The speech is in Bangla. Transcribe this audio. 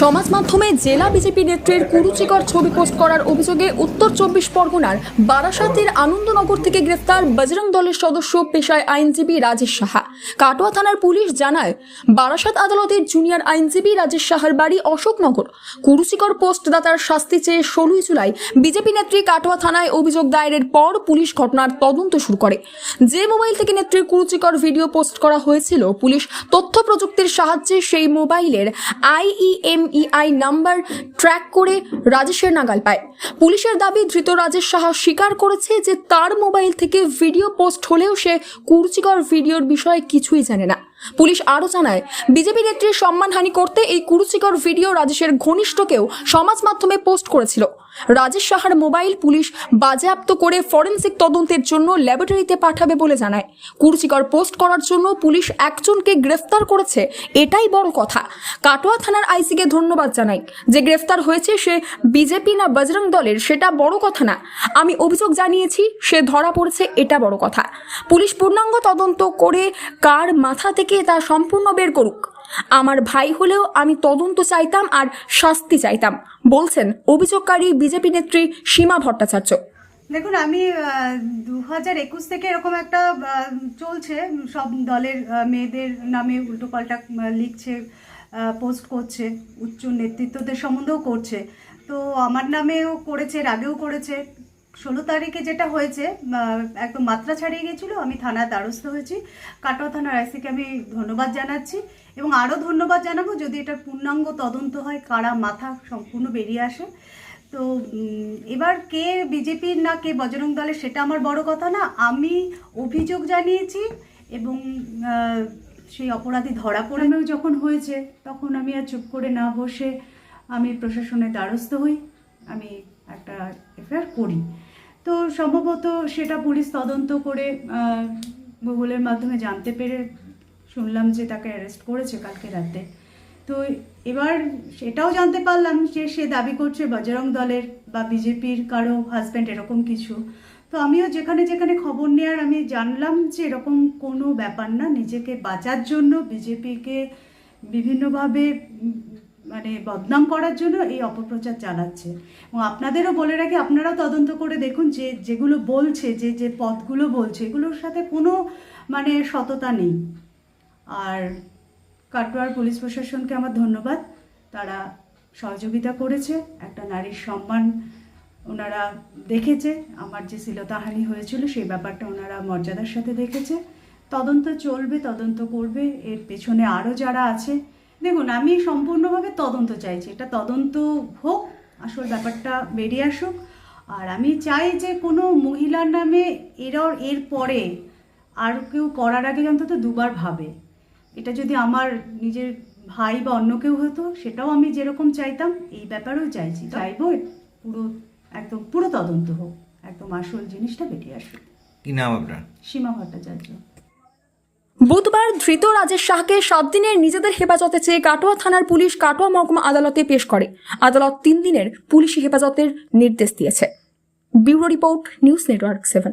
সমাজ মাধ্যমে জেলা বিজেপি নেত্রীর কুরুচিকর ছবি পোস্ট করার অভিযোগে উত্তর চব্বিশ পরগনার বারাসাতের আনন্দনগর থেকে গ্রেফতার বজরং দলের সদস্য পেশায় আইনজীবী রাজেশ সাহা। কাটোয়া থানার পুলিশ জানায়, বারাসাত আদালতের জুনিয়র আইনজীবী রাজেশ সাহার বাড়ি অশোকনগর। কুরুচিকর পোস্ট দাতার শাস্তি চেয়ে ষোলোই জুলাই বিজেপি নেত্রী কাটোয়া থানায় অভিযোগ দায়েরের পর পুলিশ ঘটনার তদন্ত শুরু করে। যে মোবাইল থেকে নেত্রীর কুরুচিকর ভিডিও পোস্ট করা হয়েছিল, পুলিশ তথ্য প্রযুক্তির সাহায্যে সেই মোবাইলের আইইএমইআই নাম্বার ট্র্যাক করে রাজেশের নাগাল পায়। পুলিশের দাবি ধৃত রাজেশ সাহা স্বীকার করেছে যে তার মোবাইল থেকে ভিডিও পোস্ট হলেও সে কুরুচিকর ভিডিওর বিষয়ে কিছুই জানে না। পুলিশ আরও জানায়, বিজেপি নেত্রীর সম্মানহানি করতে এই কুরুচিকর ভিডিও রাজেশের ঘনিষ্ঠকেও সমাজ মাধ্যমে পোস্ট করেছিল। রাজেশ সাহার মোবাইল পুলিশ বাজেয়াপ্ত করে ফরেন্সিক তদন্তের জন্য ল্যাবরেটরিতে পাঠাবে বলে জানায়। কুরুচিকর পোস্ট করার জন্য পুলিশ একজনকে গ্রেফতার করেছে, এটাই বড় কথা। কাটোয়া থানার আইসিকে ধন্যবাদ জানাই। যে গ্রেফতার হয়েছে সে বিজেপি না বজরং দলের, সেটা বড় কথা না। আমি অভিযোগ জানিয়েছি, সে ধরা পড়েছে, এটা বড় কথা। পুলিশ পূর্ণাঙ্গ তদন্ত করে কার মাথা থেকে তা সম্পূর্ণ বের করুক। আমার ভাই হলেও আমি তদন্ত চাইতাম আর শাস্তি চাইতাম, বলছেন অভিযোগকারী বিজেপি নেত্রী সীমা ভট্টাচার্য। দেখুন, আমি দু হাজার একুশ থেকে এরকম একটা চলছে, সব দলের মেয়েদের নামে উল্টোপাল্টা লিখছে পোস্ট করছে, উচ্চ নেতৃত্বদের সম্বন্ধেও করছে। তো আমার নামেও করেছে, এর আগেও করেছে ষোলো তারিখে যেটা হয়েছে একদম মাত্রা ছাড়িয়ে গেছিল আমি থানায় দ্বারস্থ হয়েছি। কাটোয়া থানার আইসিকে আমি ধন্যবাদ জানাচ্ছি এবং আরও ধন্যবাদ জানাব যদি এটার পূর্ণাঙ্গ তদন্ত হয়, কারা মাথা সম্পূর্ণ বেরিয়ে আসে। তো এবার কে বিজেপির না কে বজরং দলের সেটা আমার বড় কথা না, আমি অভিযোগ জানিয়েছি এবং সেই অপরাধী ধরা পড়ানো যখন হয়েছে, তখন আমি আর চুপ করে না বসে আমি প্রশাসনের দ্বারস্থ হই, আমি একটা এফআইআর করি। তো সম্ভবত সেটা পুলিশ তদন্ত করে গুগলের মাধ্যমে জানতে পেরে শুনলাম যে তাকে অ্যারেস্ট করেছে কালকে রাতে। তো এবার সেটাও জানতে পারলাম যে সে দাবি করছে বজরং দলের বা বিজেপির কারও হাজব্যান্ড এরকম কিছু। তো আমিও যেখানে যেখানে খবর নেওয়ার আমি জানলাম যে এরকম কোনো ব্যাপার না, নিজেকে বাঁচার জন্য বিজেপিকে বিভিন্নভাবে মানে বদনাম করার জন্য এই অপপ্রচার চালাচ্ছে। এবং আপনাদেরও বলে রাখি, আপনারাও তদন্ত করে দেখুন যে যেগুলো বলছে, যে যে পথগুলো বলছে, এগুলোর সাথে কোনো মানে সততা নেই। আর কাটোয়ার পুলিশ প্রশাসনকে আমার ধন্যবাদ। তারা সহযোগিতা করেছে, একটা নারীর সম্মান ওনারা দেখেছে, আমার যে শ্লীলতাহানি হয়েছিল সেই ব্যাপারটা ওনারা মর্যাদার সাথে দেখেছে। তদন্ত চলবে, তদন্ত করবে, এর পেছনে আরও যারা আছে দেখুন আমি সম্পূর্ণভাবে তদন্ত চাইছি। এটা তদন্ত হোক আসল ব্যাপারটা বেরিয়ে আসুক। আর আমি চাই যে কোনো মহিলার নামে এরাও এর পরে আর কেউ করার আগে অন্তত দুবার ভাবে। এটা যদি আমার নিজের ভাই বা অন্য কেউ হতো সেটাও আমি যেরকম চাইতাম এই ব্যাপারেও চাইছি। চাইব পুরো একদম পুরো তদন্ত হোক একদম আসল জিনিসটা বেরিয়ে আসুক। কি নাম আপনার? সীমা ভট্টাচার্য। বুধবার ধৃত রাজেশ শাহকে সাত দিনের নিজেদের হেফাজতে চেয়ে কাটোয়া থানার পুলিশ কাটোয়া মহকুমা আদালতে পেশ করে। আদালত তিন দিনের পুলিশি হেফাজতের নির্দেশ দিয়েছে। Bureau report news network seven.